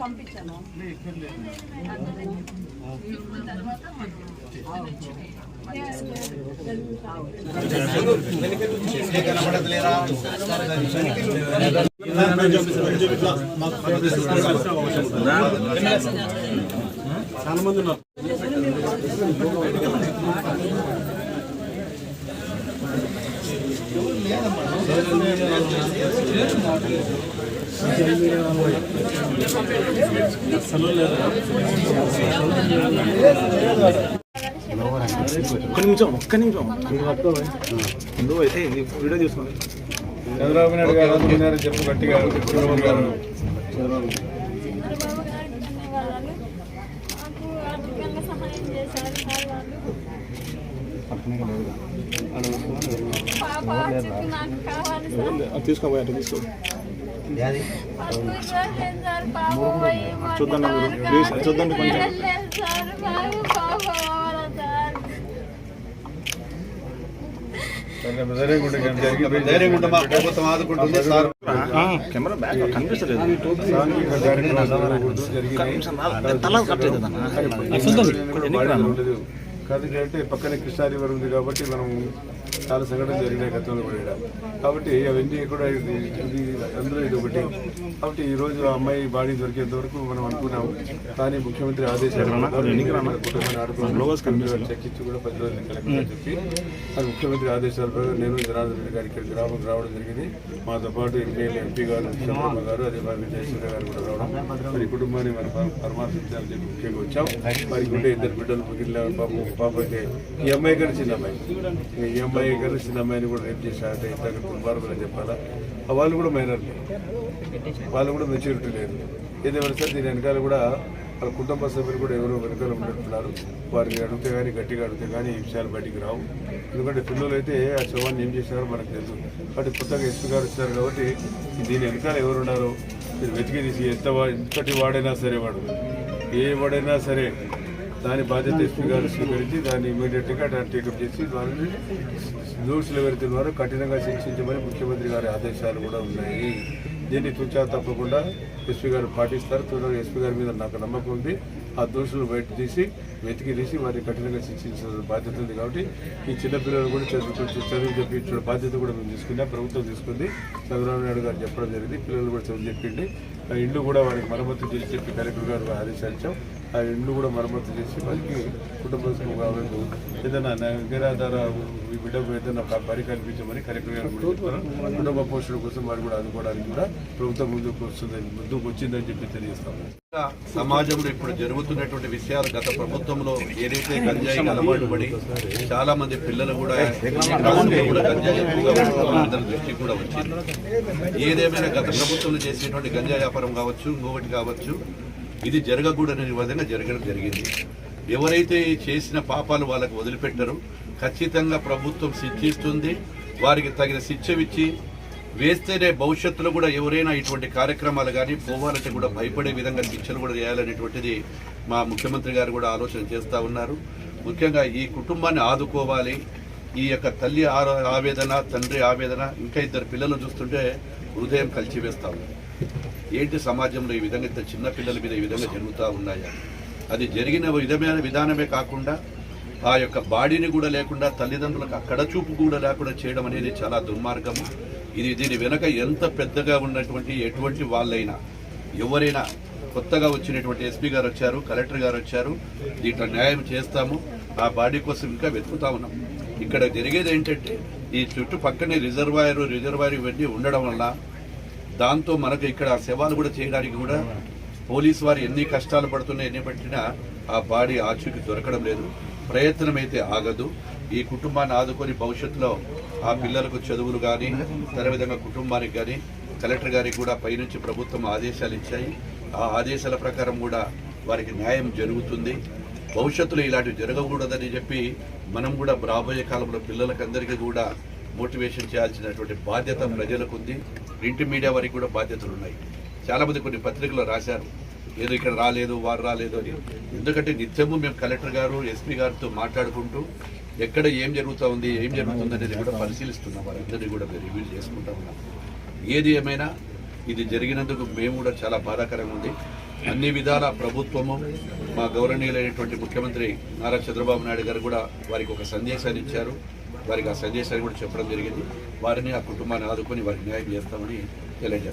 పంపించాను. చాలా మంది ఉన్నారు ఒక్క నిమిషం ఒక్క నిమిషం నువ్వు అయితే వీడియో చూసుకోండి చంద్రబాబు నాయుడు గారు చెప్పు గట్టిగా. చంద్రబాబు గారు చంద్రబాబు గారికి ధన్యవాదాలు నాకు ఆర్థికంగా సహాయం చేశారు సార్ వాళ్ళు పాప వచ్చి నాకు కావాలి సార్ తీసుకోబోయే అంటే తీసుకో మాకు చూడలేదు సార్ పాప పోయి మా చూద్దాం మీరు ప్లీజ్ చూద్దండి కొంచెం వెళ్ళలేదు సార్ మాకు పాప కావాలా సార్ ధైర్యంగా ఉండే కానీ జరిగి ప్రభుత్వం ఆదుకుంటుంది సార్. కెమెరా బ్యాక్ కనిపిస్తలేదు. తల కట్ ఉండదు. కాదు అంటే పక్కనే కృష్ణా రివర్ ఉంది కాబట్టి మనం చాలా సంఘటనలు జరిగినాయి గతంలో కూడా. కాబట్టి అవన్నీ కూడా ఇది ఇది అందులో ఇది ఒకటి. కాబట్టి ఈ రోజు ఆ అమ్మాయి బాడీ దొరికేంత వరకు మనం అనుకున్నాము. కానీ ముఖ్యమంత్రి ఆదేశాలు చెక్కించి కూడా పది రోజులు కలెక్టర్ చెప్పి అది ముఖ్యమంత్రి ఆదేశాల ప్రకారం నేను జనార్దన్ రెడ్డి గారి ఇక్కడికి రావడం రావడం జరిగింది. మాతో పాటు ఎమ్మెల్యే ఎంపీ గారు చంద్రబాబు గారు అదే మరి గారు కూడా రావడం. మరి కుటుంబాన్ని మరి పర- పరామర్శించాలని చెప్పి ముఖ్యంగా వచ్చాం. మరి ఉండే ఇద్దరు బిడ్డలు మిగిలిన పాప పాప ఈ అమ్మాయి కన్నా చిన్న అమ్మాయి. ఈ అమ్మాయి కన్నా చిన్న అమ్మాయిని కూడా రేపు చేశారంటే ఇంత దుర్మార్గం చెప్పాలా? వాళ్ళు కూడా మైనర్ వాళ్ళు కూడా మెచ్యూరిటీ లేదు. ఏదేమైనా సరే? దీని వెనకాల కూడా వాళ్ళ కుటుంబ సభ్యులు కూడా ఎవరో వెనకాల ఉన్నట్టున్నారు వారిని అడిగితే కానీ గట్టిగా అడిగితే కానీ ఈ విషయాలు బయటికి రావు. ఎందుకంటే పిల్లలు అయితే ఆ శవాన్ని ఏం చేశారో మనకు తెలుసు. కాబట్టి కొత్తగా ఎస్పీ గారు వచ్చారు కాబట్టి దీని వెనకాల ఎవరున్నారు మీరు వెతికి తీసి ఎంత వా- ఎంతటి వాడైనా సరే వాడు. ఏ వాడైనా సరే దాని బాధ్యత ఎస్పీ గారు స్వీకరించి దాన్ని ఇమీడియట్గా టేకప్ చేసి వాళ్ళని దోషులు ఎవరైతే ఉన్నారో కఠినంగా శిక్షించమని ముఖ్యమంత్రి గారి ఆదేశాలు కూడా ఉన్నాయి. దీన్ని తుచా తప్పకుండా ఎస్పీ గారు పాటిస్తారు. త్వరగా ఎస్పీ గారి మీద నాకు నమ్మకం ఉంది. ఆ దోషులు బయట తీసి వెతికి తీసి వారిని కఠినంగా శిక్షించాల్సిన బాధ్యత ఉంది కాబట్టి ఈ చిన్నపిల్లలు కూడా చదువుకుంటూ చదువు చెప్పించిన బాధ్యత కూడా మేము తీసుకున్నాం ప్రభుత్వం తీసుకుంది. చంద్రబాబు నాయుడు గారు చెప్పడం జరిగింది. పిల్లలు కూడా చదువు చెప్పింది. ఆ ఇండ్లు కూడా వారికి మరమ్మతు చేసి చెప్పి కలెక్టర్ గారు ఆదేశించాం ఆ ఇండ్లు కూడా మరమ్మతు చేసి మనకి కుటుంబ వాళ్ళకు ఏదైనా నిరాధార ఈ బిడ్డకు ఏదైనా ఒక బరి కల్పించమని కలెక్టర్ గారు కూడా కుటుంబ పోషణ కోసం వారు కూడా అనుకోవడానికి కూడా ప్రభుత్వం ముందుకు వస్తుందని ముందుకు వచ్చిందని చెప్పి తెలియజేస్తాము. సమాజంలో ఇప్పుడు జరుగుతున్నటువంటి విషయాలు గత ప్రభుత్వంలో ఏదైతే గంజాయి అలవాటు పడి చాలా మంది పిల్లలు కూడా కూడా గంజాయి ఎక్కువగా అందరి దృష్టికి కూడా వచ్చింది. ఏదేమైనా గత ప్రభుత్వంలో చేసినటువంటి గంజాయి వ్యాపారం కావచ్చు ఇంకొకటి కావచ్చు ఇది జరగకూడని విధంగా జరగడం జరిగింది. ఎవరైతే చేసిన పాపాలు వాళ్ళకు వదిలిపెట్టరు ఖచ్చితంగా ప్రభుత్వం శిక్షిస్తుంది వారికి తగిన శిక్షవిచ్చి వేస్తేనే భవిష్యత్తులో కూడా ఎవరైనా ఇటువంటి కార్యక్రమాలు కానీ పోవాలంటే కూడా భయపడే విధంగా శిక్షలు కూడా చేయాలనేటువంటిది మా ముఖ్యమంత్రి గారు కూడా ఆలోచన చేస్తూ ఉన్నారు. ముఖ్యంగా ఈ కుటుంబాన్ని ఆదుకోవాలి. ఈ యొక్క తల్లి ఆ- ఆవేదన తండ్రి ఆవేదన ఇంకా ఇద్దరు పిల్లలు చూస్తుంటే హృదయం కలిచివేస్తా ఉంది ఏంటి సమాజంలో ఈ విధంగా ఇంత చిన్న పిల్లల మీద ఈ విధంగా జరుగుతూ ఉన్నాయా? అది జరిగిన విధమైన విధానమే కాకుండా ఆ యొక్క బాడీని కూడా లేకుండా తల్లిదండ్రులకు అక్కడ చూపు కూడా లేకుండా చేయడం అనేది చాలా దుర్మార్గము. ఇది దీని వెనక ఎంత పెద్దగా ఉన్నటువంటి ఎటువంటి వాళ్ళైనా ఎవరైనా కొత్తగా వచ్చినటువంటి ఎస్పీ గారు వచ్చారు కలెక్టర్ గారు వచ్చారు దీంట్లో న్యాయం చేస్తాము. ఆ బాడీ కోసం ఇంకా వెతుకుతా ఉన్నాం. ఇక్కడ జరిగేది ఏంటంటే ఈ చుట్టుపక్కనే రిజర్వాయర్ రిజర్వాయర్ ఇవన్నీ ఉండడం వల్ల దాంతో మనకు ఇక్కడ శవాలు కూడా చేయడానికి కూడా పోలీసు వారు ఎన్ని కష్టాలు పడుతున్నా ఎన్ని పట్టినా ఆ బాడీ ఆచూకి దొరకడం లేదు. ప్రయత్నం అయితే ఆగదు. ఈ కుటుంబాన్ని ఆదుకొని భవిష్యత్తులో ఆ పిల్లలకు చదువులు కానీ విధంగా కుటుంబానికి కానీ కలెక్టర్ గారికి కూడా పైనుంచి ప్రభుత్వం ఆదేశాలు ఇచ్చాయి. ఆ ఆదేశాల ప్రకారం కూడా వారికి న్యాయం జరుగుతుంది. భవిష్యత్తులో ఇలాంటివి జరగకూడదని చెప్పి మనం కూడా రాబోయే కాలంలో పిల్లలకందరికీ కూడా మోటివేషన్ చేయాల్సినటువంటి బాధ్యత ప్రజలకు ఉంది ప్రింట్ మీడియా వారికి కూడా బాధ్యతలు ఉన్నాయి. చాలామంది కొన్ని పత్రికలు రాశారు. ఏదో ఇక్కడ రాలేదు వారు రాలేదు అని. ఎందుకంటే నిత్యము మేము కలెక్టర్ గారు ఎస్పీ గారితో మాట్లాడుకుంటూ ఎక్కడ ఏం జరుగుతూ ఉంది ఏం జరుగుతుంది అనేది కూడా పరిశీలిస్తున్నాం. వారందరినీ కూడా మేము రివ్యూ చేసుకుంటా ఉన్నాం. ఏది ఏమైనా ఇది జరిగినందుకు మేము కూడా చాలా బాధాకరంగా ఉంది. అన్ని విధాల ప్రభుత్వము మా గౌరవనీయులైనటువంటి ముఖ్యమంత్రి నారా చంద్రబాబు నాయుడు గారు కూడా వారికి ఒక సందేశాన్ని ఇచ్చారు. వారికి ఆ సందేశాన్ని కూడా చెప్పడం జరిగింది. వారిని ఆ కుటుంబాన్ని ఆదుకొని వారికి న్యాయం చేస్తామని తెలియజేస్తాం.